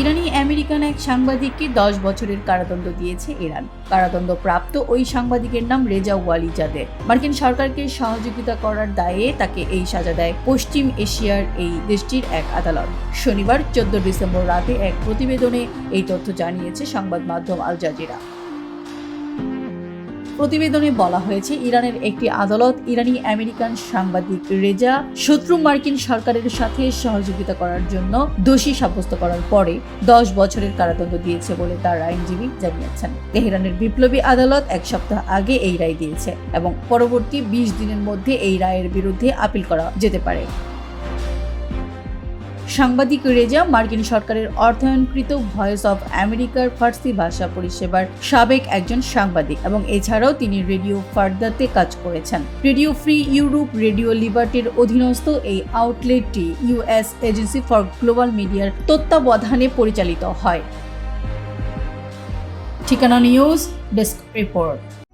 ইরানি American এক সাংবাদিককে দশ বছরের কারাদণ্ড দিয়েছে ইরান। কারাদণ্ড প্রাপ্ত ওই সাংবাদিকের নাম রেজা ওয়ালিজাদে। মার্কিন সরকারকে সহযোগিতা করার দায়ে তাকে এই সাজা দেয় পশ্চিম এশিয়ার এই দেশটির এক আদালত। শনিবার, চোদ্দ ডিসেম্বর রাতে এক প্রতিবেদনে এই তথ্য জানিয়েছে সংবাদ মাধ্যম আল জাজিরা। প্রতিবেদনে বলা হয়েছে, ইরানের একটি আদালত ইরানি আমেরিকান সাংবাদিক রেজা শত্রু মার্কিন সরকারের সাথে সহযোগিতা করার জন্য দোষী সাব্যস্ত করার পরে দশ বছরের কারাদণ্ড দিয়েছে বলে তার আইনজীবী জানিয়েছেন। তেহরানের বিপ্লবী আদালত এক সপ্তাহ আগে এই রায় দিয়েছে এবং পরবর্তী বিশ দিনের মধ্যে এই রায়ের বিরুদ্ধে আপিল করা যেতে পারে। সাংবাদিক রেজা মার্কিন সরকারের অর্থায়নকৃত ভয়েস অফ আমেরিকার ফার্সি ভাষা পরিষেবার সাবেক একজন সাংবাদিক এবং এছাড়াও তিনি রেডিও ফার্দাতে কাজ করেছেন। রেডিও ফ্রি ইউরোপ, রেডিও লিবার্টির অধীনস্থ এই আউটলেটটি ইউএস এজেন্সি ফর গ্লোবাল মিডিয়ার তত্ত্বাবধানে পরিচালিত হয়। ঠিকানা নিউজ, ডেস্ক রিপোর্ট।